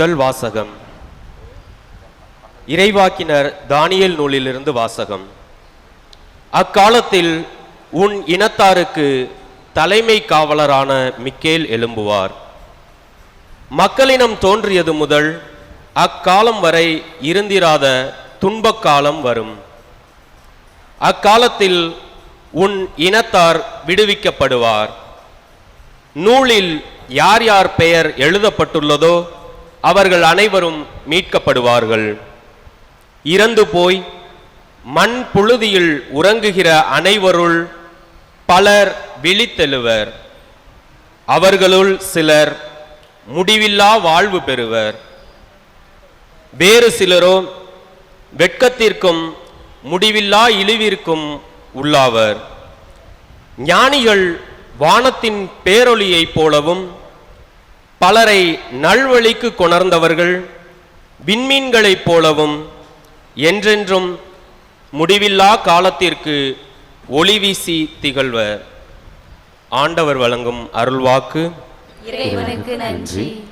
முதல் வாசகம். இறைவாக்கினர் தானியல் நூலிலிருந்து வாசகம். அக்காலத்தில் உன் இனத்தாருக்கு தலைமை காவலரான மிக்கேல் எழும்புவார். மக்களினம் தோன்றியது முதல் அக்காலம் வரை இருந்திராத துன்பக்காலம் வரும். அக்காலத்தில் உன் இனத்தார் விடுவிக்கப்படுவார். நூலில் யார் யார் பெயர் எழுதப்பட்டுள்ளதோ அவர்கள் அனைவரும் மீட்கப்படுவார்கள். இறந்து போய் மண் புழுதியில் உறங்குகிற அனைவருள் பலர் விழித்தெழுவர். அவர்களுள் சிலர் முடிவில்லா வாழ்வு பெறுவர். வேறு சிலரோ வெட்கத்திற்கும் முடிவில்லா இழிவிற்கும் உள்ளாவர். ஞானிகள் வானத்தின் பேரொளியைப் போலவும் பலரை நல்வழிக்கு கொணர்ந்தவர்கள் விண்மீன்களைப் போலவும் என்றென்றும் முடிவில்லா காலத்திற்கு ஒளி வீசி திகழ்வர். ஆண்டவர் வழங்கும் அருள்வாக்கு. இறைவனுக்கு நன்றி.